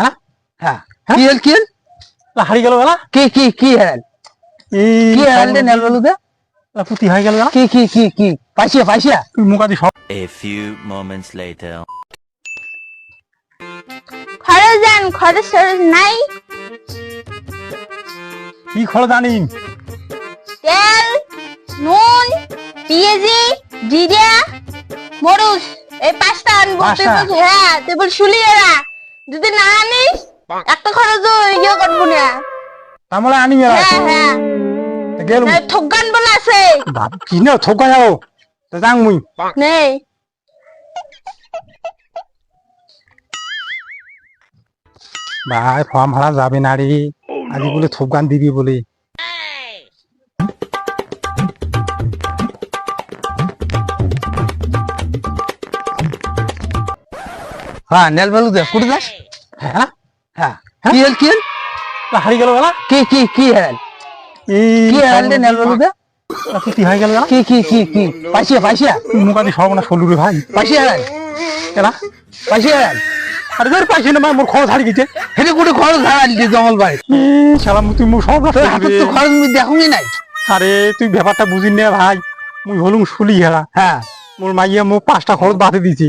হ্যাঁ? হ্যাঁ। কি হল কি হল? হারিয়ে গেল বেলা? কি কি কি কি রে নেল বলুদা পুতি হয়ে গেল কি কি কি কি? পাইছিয়া পাইছিয়া তুই মুখ সব A few moments later. খরচ যান খরচ সরচ নাই। কি খরচ জানি তেল নুন পেঁয়াজি জিরা মরুচ। এই পাঁচটা আনব। তুই হ্যাঁ তুই বল। শুলিয়ে রাখ যদি না আনিস একটা খরচ ইয়ে করব না। মানে আনি হ্যাঁ হ্যাঁ। গেল না, বলে আছে। বাপ কি না ঠকা যাও তো যাং মুই। নেই ভাই ফর্ম হারা যাবে না রে। আজি বলে থোপগান দিবি বলে। হ্যাঁ কুড়ি দাস হ্যাঁ হ্যাঁ। কি হল কি হল? কি কি কি হল? কি হল রে নেল বলুদা হয়ে গেল কি কি কি কি? পাইছিয়া পাইছিয়া তুই মুখ আদি সর্বনাশ রে ভাই। পাইছিয়া হল? এলা পাইছিয়া হল? আরে পাইছি না মোর খরচ গেছে। কুড়ি খরচ ধারালি দি জঙ্গল বাড়ি। সালাম তুই মুখ সব তোর হাতে তো খরচ মুই নাই। আরে তুই ব্যাপারটা বুঝিস না ভাই। মুই হলুম শুলি হেরা হ্যাঁ। মোর মাইয়া মোক পাঁচটা খরচ বাতে দিছি।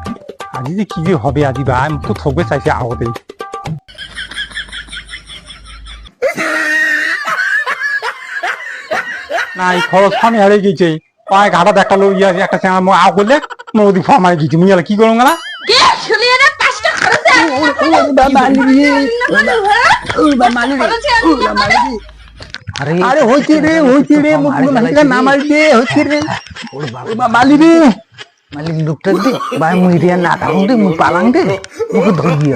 আজি যে কি যে হবে আজি ভাই মুখ তো থকবে চাইছে আগতে না এই খরচ ফানি হারে গেছে। পায়ে ঘাটা দেখা লোক ইয়া একটা চেঙা মো আও করলে নদী ফা মারি গেছি। মুই কি করুম গেলা? কে শুলিয়ে রাখ পাঁচটা খরচ আরে আরে হইছে রে হইছে রে মুখ না। মারি দে হইছে রে মালি রে মালিক লোকটা দে বা মুই না থাকুন দে মুই পালাং দে মুখে ধর দিয়া